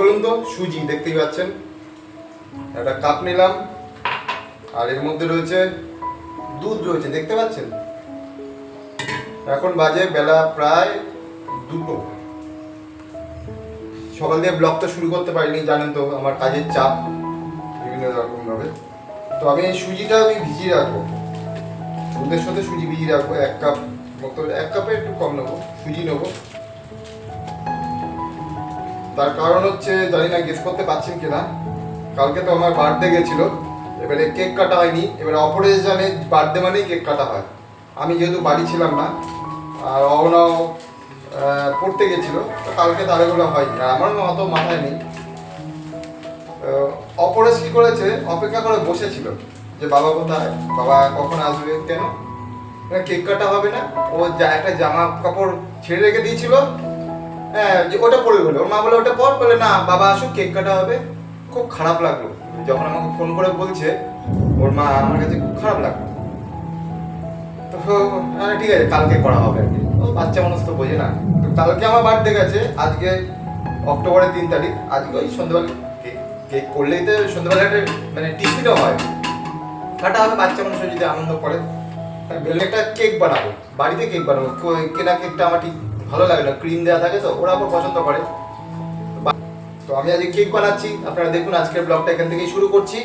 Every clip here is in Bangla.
বলুন তো, সুজি, দেখতেই পাচ্ছেন। একটা কাপ নিলাম, আর এর মধ্যে রয়েছে দুধ রয়েছে, দেখতে পাচ্ছেন? এখন বাজে বেলা প্রায় দুটো। সকাল দিয়ে ব্লগটা শুরু করতে পারিনি, জানেন তো আমার কাজের চাপ বিভিন্ন রকম ভাবে তো আমি সুজিটা আমি ভিজিয়ে রাখব। দুধের সাথে সুজি ভিজিয়ে রাখব, এক কাপ মতো, এক কাপে একটু কম নেব, সুজি নেব। তার কারণ হচ্ছে জানি না গেস করতে পারছেন কিনা। কালকে তো আমার বার্থডে গেছিল এবারে কেক কাটা হয়নি এবারে অপরেশনে বার্থডে মানেই কেক কাটা হয়। আমি যেহেতু বাড়ি ছিলাম না আর অহনাও আহ, পড়তে গেছিল তো কালকে তার এগুলো হয়নি আর আমার অত মাথায় নেই। অপরেশ কি করেছে? অপেক্ষা করে বসেছিল যে বাবা কোথায়? বাবা কখন আসবে? কেন? কেক কাটা হবে না? ও একটা জামা কাপড় ছেড়ে রেখে দিয়েছিল হ্যাঁ যে ওটা পরে বলে। ওর মা বলে ওটা পর বলে না বাবা আসুক কেক কাটা হবে। খুব খারাপ লাগল। যখন আমাকে ফোন করে বলছে ওর মা আমার কাছে খুব খারাপ লাগল। তো হ্যাঁ, ঠিক আছে কালকে করা হবে আর কি। ও বাচ্চা মানুষ তো বোঝে না। তো কালকে আমার বার্থডে গেছে আজকে অক্টোবরের তিন তারিখ। আজকে ওই সন্ধ্যাবেলা কেক কেক করলেই তো সন্ধ্যাবেলা একটা মানে টিফিনও হয়। কাটা হবে বাচ্চা মানুষ যদি আনন্দ করে। বেলে একটা কেক বানাবো বাড়িতে কেক বানাবো। কেনা কেকটা আমার ঠিক ভালো লাগে না ক্রিম দেওয়া থাকে তো, ওরা আবার পছন্দ করে। তো আমি আজকে কেক বানাচ্ছি, আপনারা দেখুন আজকের ব্লগটা এখান থেকেই শুরু করছি।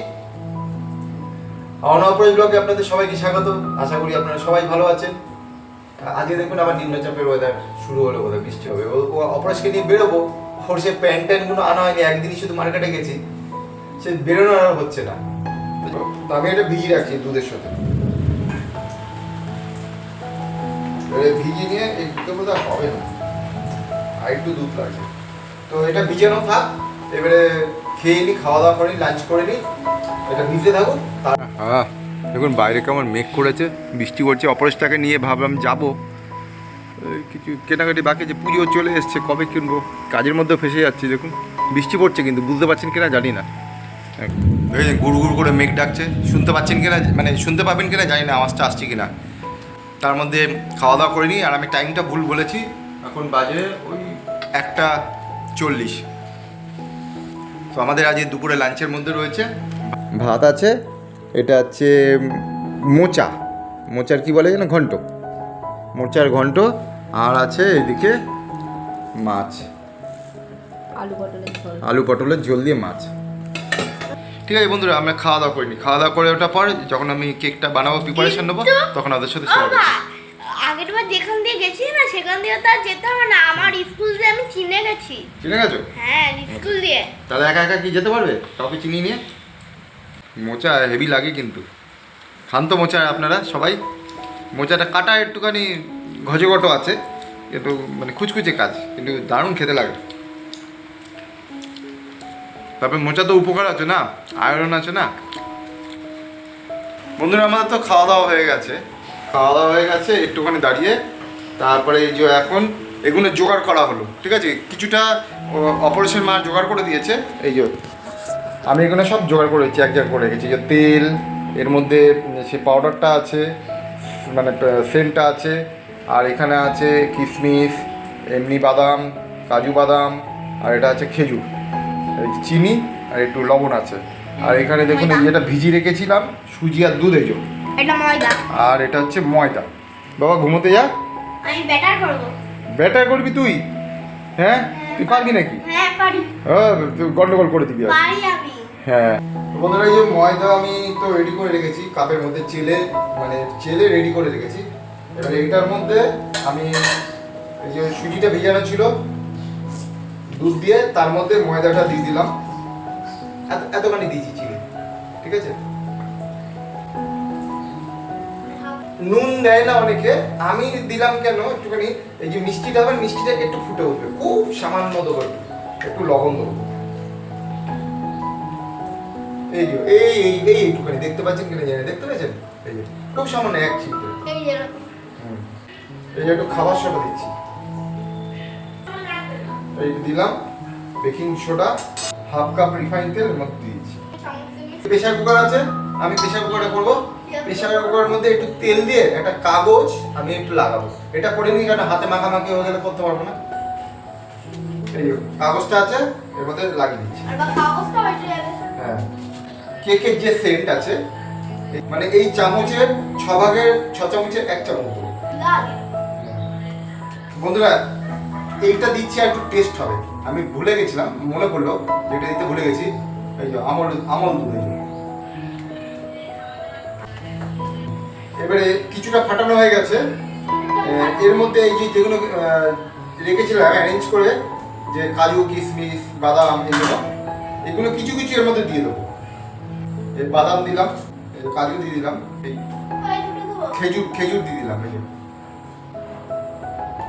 অনপরেশ ব্লগে আপনাদের সবাইকে স্বাগত, আশা করি আপনারা সবাই ভালো আছেন। আজকে দেখুন আবার নিম্নচাপের ওয়েদার শুরু হলো, বোধহয় বৃষ্টি হবে। ও অপরেশকে নিয়ে বেরোবো, ওর সে প্যান্ট ট্যান্টগুলো আনা হয়নি, একদিনই শুধু মার্কেটে গেছি। সে বেরোনো আর হচ্ছে না। তো আমি এটা ভিজিয়ে রাখছি দুধের সাথে। ভিজিয়ে নিয়ে এই দুধে বোধ হবে না। আর একটু দুধ লাগবে। তো এটা ভিজানো থাক। এবারে খেয়ে নি খাওয়া দাওয়া করে লাঞ্চ করে নি। এটা ভিজে থাকুক তার হ্যাঁ দেখুন বাইরে কেমন মেঘ করেছে বৃষ্টি পড়ছে। অপরেশটাকে নিয়ে ভাবলাম যাব। কিছু কেনাকাটি বাকি যে পুজো চলে এসছে কবে কিনবো? কাজের মধ্যে ফেসে যাচ্ছি দেখুন। বৃষ্টি পড়ছে কিন্তু বুঝতে পারছেন কিনা জানি না। গুড় গুড় করে মেঘ ডাকছে শুনতে পাচ্ছেন কিনা মানে শুনতে পাবেন কিনা জানি না আওয়াজটা আসছে কিনা। তার মধ্যে খাওয়া দাওয়া করে নিই আর আমি টাইমটা ভুল বলেছি। এখন বাজে ওই একটা চল্লিশ। তো আমাদের আজ দুপুরে লাঞ্চের মধ্যে রয়েছে। ভাত আছে এটা হচ্ছে মোচা। মোচার কি বলে যেন? ঘন্ট। মোচার ঘন্ট আর আছে এদিকে মাছ। আলু পটলের ঝোল। আলু পটলের ঝোল দিয়ে মাছ। ঠিক আছে বন্ধুরা আমরা খাওয়া দাওয়া করিনি। খাওয়া দাওয়া করে ওঠার পর যখন আমি কেকটা বানাবো প্রিপারেশন নেব তখন ওদের সাথে শেয়ার আগের বার যেখান দিয়ে গেছি না সেখান দিয়ে তো আর যেতে হবে না। আমার স্কুল দিয়ে আমি চিনে গেছি। চিনে গেছো? হ্যাঁ স্কুল দিয়ে। তাহলে একা একা কি যেতে পারবে? কাউকে চিনি নিয়ে? মোচা হেভি লাগে কিন্তু। খান তো মোচা আপনারা সবাই। মোচাটা কাটা একটুখানি ঘজগটো আছে কিন্তু মানে খুচখুচে কাজ কিন্তু দারুণ খেতে লাগে। তারপরে মোচা তো উপকার আছে না? আয়রন আছে না? বন্ধুরা, আমাদের তো খাওয়া দাওয়া হয়ে গেছে। খাওয়া দাওয়া হয়ে গেছে, একটুখানি দাঁড়িয়ে। তারপরে এই যে এখন এগুলো জোগাড় করা হলো, ঠিক আছে? কিছুটা অপারেশন মা জোগাড় করে দিয়েছে। এই যে, আমি এগুলো সব জোগাড় করেছি, এক জায়গায় করে রেখেছি। যে তেল, এর মধ্যে সে পাউডারটা আছে মানে সেন্টটা আছে, আর এখানে আছে কিশমিশ এমনি বাদাম, কাজু বাদাম, আর এটা আছে খেজুর। চিনি আর একটু লবণ আছে। আর এখানে দেখুন এই যেটা ভিজিয়ে রেখেছিলাম সুজি আর দুধ এই এটা ময়দা। আর এটা হচ্ছে ময়দা। বাবা ঘুমোতে যা। আমি ব্যাটার করব। ব্যাটার করবি তুই? হ্যাঁ? তুই পারবি নাকি? হ্যাঁ পারি। হ্যাঁ তুই গন্ডগোল করে দিবি পারি আমি। হ্যাঁ। বন্ধুরা এই যে ময়দা আমি তো রেডি করে রেখেছি কাপের মধ্যে চেলে মানে চেলে রেডি করে রেখেছি। এবার এইটার মধ্যে আমি এই যে সুজিটা ভেজানো ছিল দুধ দিয়ে তার মধ্যে ময়দাটা দিয়ে দিলাম। এত এতখানি দিয়েছি চিনি ঠিক আছে? নুন দেয় না অনেকে আমি দিলাম কেন একটুখানি এই যে মিষ্টিটা হবে মিষ্টিটা একটু ফুটে উঠবে খুব সামান্য দেবো একটু। লবণ দেবো। এই যে এই এই এই এইটুখানি দেখতে পাচ্ছেন কিনা জানি। দেখতে পাচ্ছেন এই যে খুব সামান্য এক চিমটে এই যে একটু খাবার সোডা দিচ্ছি। এই দিলাম। Baking soda half cup refine তেল এর মধ্যে দিয়েছি। প্রেসার কুকার আছে আমি প্রেসার কুকারে করব। প্রেসার কুকারের মধ্যে একটু তেল দিয়ে একটা কাগজ আমি একটু লাগাবো। এটা করে নিই কারণ হাতে মাখামাখি হয়ে গেলে করতে পারব না। এই কাগজটা আছে এর মধ্যে লাগিয়ে দিচ্ছি হ্যাঁ কেকের যে সেন্ট আছে মানে এই চামচের ছ ভাগের ছ চামচের এক চামচ। বন্ধুরা এইটা দিচ্ছি আর একটু টেস্ট হবে। আমি ভুলে গেছিলাম, মনে পড়ল, যেটা দিতে ভুলে গেছি। এই যে, আমল আমল দুধ এবারে কিছুটা ফাটানো হয়ে গেছে। এর মধ্যে এই যে যেগুলো রেখেছিলাম অ্যারেঞ্জ করে যে কাজু, কিশমিশ, বাদাম এগুলো এগুলো কিছু কিছু এর মধ্যে দিয়ে দেবো। এই বাদাম দিলাম কাজু দিয়ে দিলাম, এই খেজুর খেজুর দিয়ে দিলাম, এই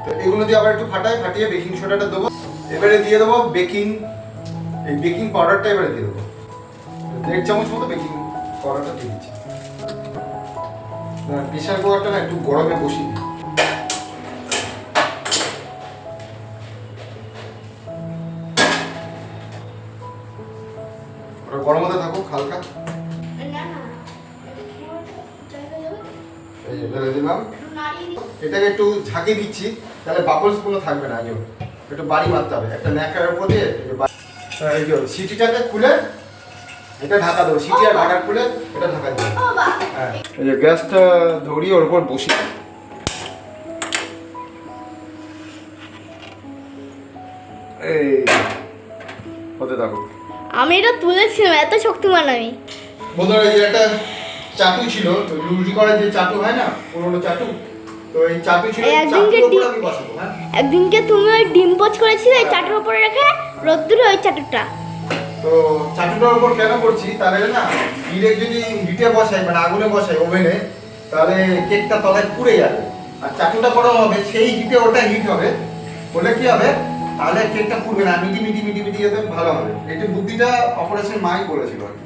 তো এগুলো দিয়ে আবার একটু ফাটাই ফাটিয়ে বেকিং সোডাটা দেবো। এবারে দিয়ে দেবো বেকিং এই বেকিং পাউডারটা এবারে দিয়ে দেবো। দেড় চামচ মতো বেকিং পাউডারটা দিয়ে দিচ্ছি। প্রেশার কুকারটা না একটু গরমে বসিয়ে দিই। ওটা গরম হতে থাকুক হালকা। এই দিলাম। এটাকে একটু ঝাঁকে দিচ্ছি। তাহলে বাবলস কোনো থাকবে না আগে একটু বাড়ি মারতে হবে। একটা ন্যাকার উপর দিয়ে এই যে সিটিটাকে খুলে এটা ঢাকা দেবো। সিটি আর ঢাকা খুলে এটা ঢাকা দেবো। হ্যাঁ। এই যে গ্যাসটা ধরিয়ে ওর উপর বসি এই হতে থাকো আমি এটা তুলেছিলাম এত শক্তিমান আমি। বন্ধুরা এই একটা চাটু ছিল রুটি করার যে চাটু হয় না পুরোনো চাটু? তো এই চাটু ছিল একদিনকে হ্যাঁ? একদিনকে তুমি ওই ডিম পোচ করেছিলে ওই চাটুর উপরে রেখে রোদ্দুরে ওই চাটুটা তো চাটুটার উপর কেন করছি? তাহলে না ডিরেক্ট যদি হিটে বসাই মানে আগুনে বসাই ওভেনে তাহলে কেকটা তলায় পুড়ে যাবে। আর চাটুটা গরম হবে সেই হিটে ওটা হিট হবে। বলে কি হবে? তাহলে কেকটা পুড়বে না মিটি মিটি মিটি মিটি যাতে ভালো হবে। একটু বুদ্ধিটা অপারেশন মাই বলেছিল আর কি।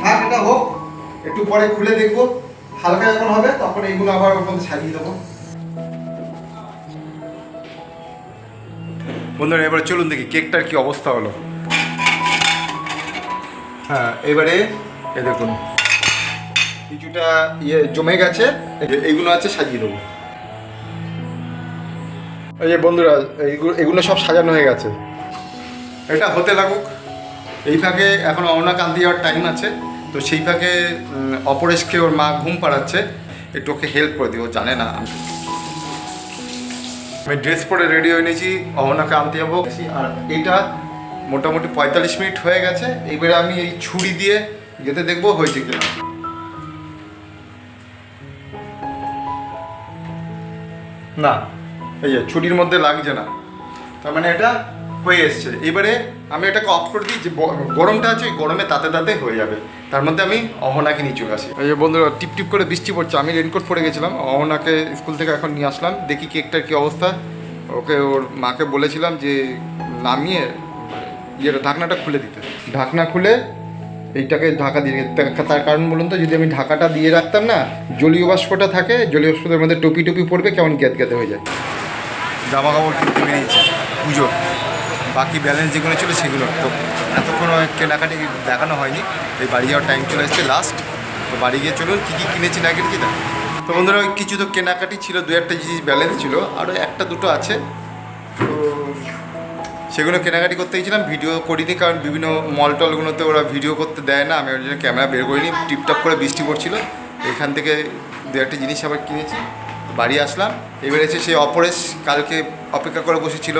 থাক এটা হোক একটু পরে খুলে দেখব। হালকা যখন হবে তখন এইগুলো আবার ওর মধ্যে ছাড়িয়ে দেবো। বন্ধুরা, এবার চলুন দেখি কেকটার কি অবস্থা হলো। হ্যাঁ এবারে এ দেখুন, কিছুটা ইয়ে জমে গেছে এইগুলো আছে সাজিয়ে দেবো। এই যে বন্ধুরা, এইগুলো, এগুলো সব সাজানো হয়ে গেছে। এটা হতে লাগুক, এই ফাঁকে এখন অননা কান্তি যাওয়ার টাইম আছে, তো সেই ফাঁকে অপরেশকে ওর মা ঘুম পাড়াচ্ছে, একটু ওকে হেল্প করে দিও জানে না। আমি ড্রেস পরে রেডি হয়ে নিয়েছি, অহনাকে আনতে যাব। আর এটা মোটামুটি পঁয়তাল্লিশ মিনিট হয়ে গেছে, এবারে আমি এই ছুরি দিয়ে যেতে দেখব হয়েছে কিনা। না, এই যে ছুরির মধ্যে লাগছে না। তার মানে এটা হয়ে এসছে। এবারে আমি এটাকে অফ করে দিই, যে গরমটা আছে ওই গরমে তাতে তাতে হয়ে যাবে। তার মধ্যে আমি অহনাকে নিয়ে চলে আসি। এই যে বন্ধুরা, টিপ টিপ করে বৃষ্টি পড়ছে, আমি রেনকোট পরে গেছিলাম, অহনাকে স্কুল থেকে এখন নিয়ে আসলাম, দেখি কেকটার কী অবস্থা। ওকে, ওর মাকে বলেছিলাম যে নামিয়ে ইয়ের ঢাকনাটা খুলে দিতে। ঢাকনা খুলে এইটাকে ঢাকা দিয়ে তার কারণ বলুন তো, যদি আমি ঢাকাটা দিয়ে রাখতাম না, জলীয় বাষ্পটা থাকে, জলীয় বাষ্পের মধ্যে টপি টপি পড়বে, কেমন গ্যাত গ্যাতে হয়ে যায়। জামা কাপড় পুজোর। বাকি ব্যালেন্স যেগুলো ছিল সেগুলো। তো এতক্ষণ কেনাকাটি দেখানো হয়নি এই বাড়ি যাওয়ার টাইম চলে এসেছে লাস্ট তো বাড়ি গিয়ে চলুন, কী কী কিনেছি না কিনেছি না তো বন্ধুরা, ওই কিছু তো কেনাকাটি ছিল, দু একটা জিনিস ব্যালেন্স ছিল আরও একটা দুটো আছে। তো সেগুলো কেনাকাটি করতে গেছিলাম ভিডিও করিনি, কারণ বিভিন্ন মল টলগুলোতে ওরা ভিডিও করতে দেয় না, আমি ওই জন্য ক্যামেরা বের করিনি, টিপটপ করে বৃষ্টি পড়ছিল। এখান থেকে দু একটা জিনিস আবার কিনেছি। বাড়ি আসলাম। এবার এসে সেই অপরেশ কালকে অপেক্ষা করে বসেছিল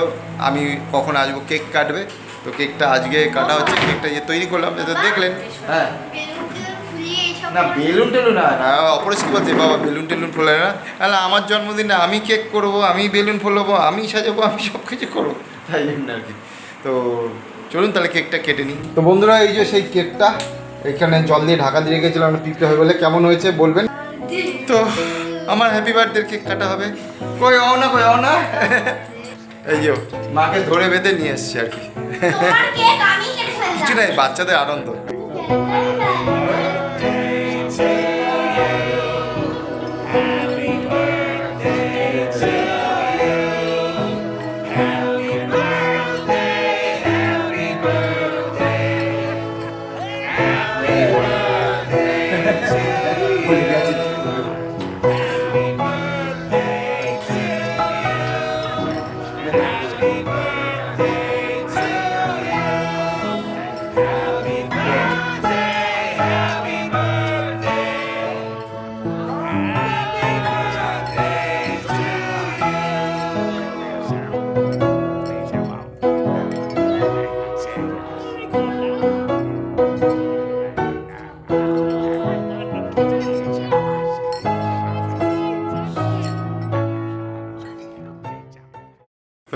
আমি কখন আসব কেক কাটবে। তো কেকটা আজকে কাটা হচ্ছে কেকটা ইয়ে তৈরি করলাম যেটা দেখলেন। হ্যাঁ। না বেলুন টেলুন না হ্যাঁ অপরেশ কি বলছে বাবা বেলুন টেলুন ফোলে না? তাহলে আমার জন্মদিনে আমি কেক করব আমি বেলুন ফোলাবো আমি সাজাবো আমি সব কিছু করব। তাই জন্য আর কি। তো চলুন তাহলে কেকটা কেটে নিই। তো বন্ধুরা এই যে সেই কেকটা এখানে জল দিয়ে ঢাকা দিয়ে রেখেছিলাম পিঁপড়ে হয়ে বলে। কেমন হয়েছে বলবেন? তো আমার হ্যাপি বার্থডে কেক কাটা হবে। কই আও না কই আও না? এই যে মাকে ধরে বেঁধে নিয়ে এসছি আর কি। তোমার কেক আমি কেটে ফেললাম। কিছু নাই বাচ্চাদের আনন্দ।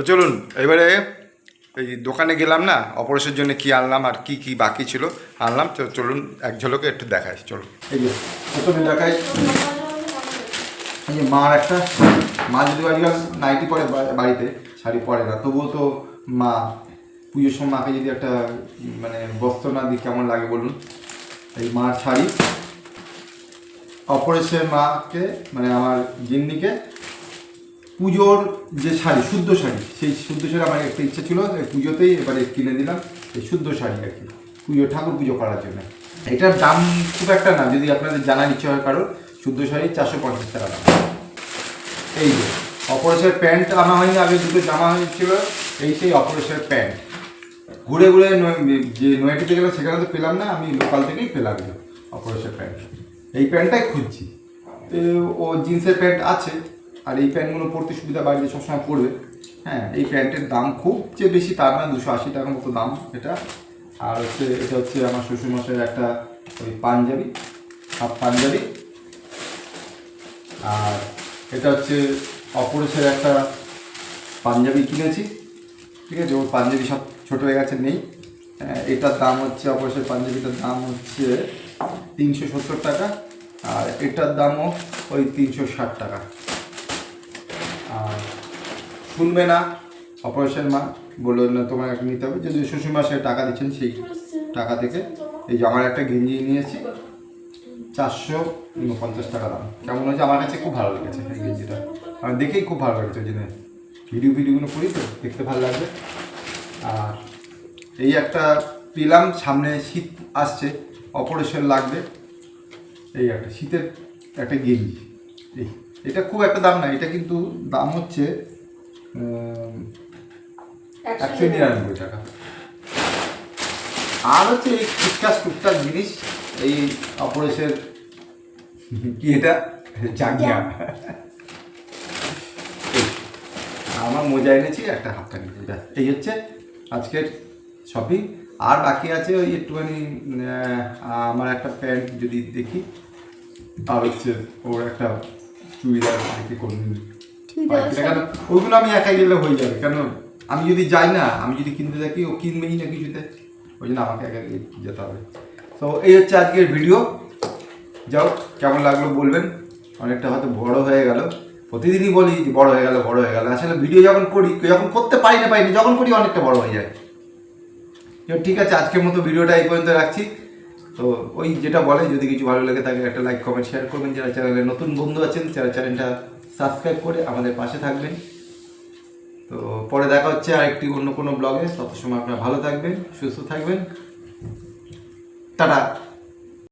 চলুন, এবারে এই দোকানে গেলাম না অপারেশনের জন্য কি আনলাম আর কি কি বাকি ছিল আনলাম, তো চলুন এক ঝলকে একটু দেখাই, চলুন। এই যে দেখাই। মার একটা, মা যদি আজকাল নাইটি পরে বাড়িতে, শাড়ি পরে না, তবুও তো মা, পুজোর সময় মাকে যদি একটা মানে বস্ত্র না দিই, কেমন লাগে বলুন? এই মার শাড়ি, অপরেশের মাকে মানে আমার জিন্নিকে পুজোর যে শাড়ি, শুদ্ধ শাড়ি, সেই শুদ্ধ শাড়ি আমার একটা ইচ্ছা ছিল পুজোতেই এবারে কিনে দিলাম এই শুদ্ধ শাড়ি আর কি। পুজো, ঠাকুর পুজো করার জন্য। এটার দাম খুব একটা না, যদি আপনাদের জানার ইচ্ছা হয় কারোর, শুদ্ধ শাড়ি চারশো পঞ্চাশ টাকা দাম। এই যে, অপরেশের প্যান্ট আনা হয়নি, আগে দুটো জামা হয়েছিল, এই সেই অপরেশের প্যান্ট। ঘুরে ঘুরে যে নয়াটিতে গেলাম, সেখানে তো পেলাম না, আমি লোকাল থেকেই পেলাম অপরেশের প্যান্ট। এই প্যান্টটাই খুঁজছি। ও জিন্সের প্যান্ট আছে আর এই প্যান্টগুলো পরতে সুবিধা বাড়িতে সবসময় পরবে হ্যাঁ এই প্যান্টের দাম খুব যে বেশি তার না দুশো আশি টাকার মতো দাম এটা। আর হচ্ছে, এটা হচ্ছে আমার শ্বশুরমশাইয়ের একটা ওই পাঞ্জাবি, হাফ পাঞ্জাবি। আর এটা হচ্ছে অপরেশের একটা পাঞ্জাবি কিনেছি। ঠিক আছে, ওর পাঞ্জাবি সব ছোটো হয়ে গেছে, নেই। এটার দাম হচ্ছে, অপরেশের পাঞ্জাবিটার দাম হচ্ছে তিনশো সত্তর টাকা। আর এটার দামও ওই তিনশো ষাট টাকা। শুনবে না অপারেশন মা বলল, না তোমার একটা নিতে হবে। যদি শ্বশুরমা সে টাকা দিচ্ছেন সেই টাকা থেকে। এই যে আমার একটা গেঞ্জি নিয়েছি, চারশো উনপঞ্চাশ টাকা দাম। কেমন হয়েছে? আমার কাছে খুব ভালো লেগেছে এই গেঞ্জিটা। আমার দেখেই খুব ভালো লেগেছে জন্য। ভিডিও ভিডিওগুলো করি তো, দেখতে ভালো লাগবে। আর এই একটা পেলাম, সামনে শীত আসছে অপারেশন লাগবে। এই একটা, শীতের একটা গেঞ্জি। এই, এটা খুব একটা দাম না, এটা কিন্তু দাম হচ্ছে একশো নিরানব্বই টাকা। আর হচ্ছে এই টুকটাক টুকটাক জিনিস এই অপরেশের কি এটা? জাঙ্গিয়া। আমার মোজা এনেছি একটা হাতটা নিয়েছি এই হচ্ছে আজকের শপিং আর বাকি আছে ওই একটুখানি আমার একটা প্যান্ট যদি দেখি আর হচ্ছে ওর একটা চুড়িদার দেখি কোন ওইগুলো আমি একা গেলে হয়ে যাবে কেন? আমি যদি যাই না আমি যদি কিনতে থাকি ও কিনবেই না কিছুতে? ওই জন্য আমাকে একা যেতে হবে। তো এই হচ্ছে আজকের ভিডিও যাও কেমন লাগল বলবেন? অনেকটা হয়তো বড় হয়ে গেল। প্রতিদিনই বলি যে বড় হয়ে গেল বড় হয়ে গেল। আসলে ভিডিও যখন করি যখন করতে পারি না পারি না যখন করি অনেকটা বড় হয়ে যায়। ঠিক আছে আজকের মতো ভিডিওটা এই পর্যন্ত রাখছি। তো ওই যেটা বলে যদি কিছু ভালো লাগে তাকে একটা লাইক কমেন্ট শেয়ার করবেন। যারা চ্যানেলে নতুন বন্ধু আছেন যারা চ্যানেলটা সাবস্ক্রাইব করে আমাদের পাশে থাকবেন। তো পরে দেখা হচ্ছে আরেকটি অন্য কোনো ব্লগে। তত সময় আপনারা ভালো থাকবেন, সুস্থ থাকবেন। টাটা।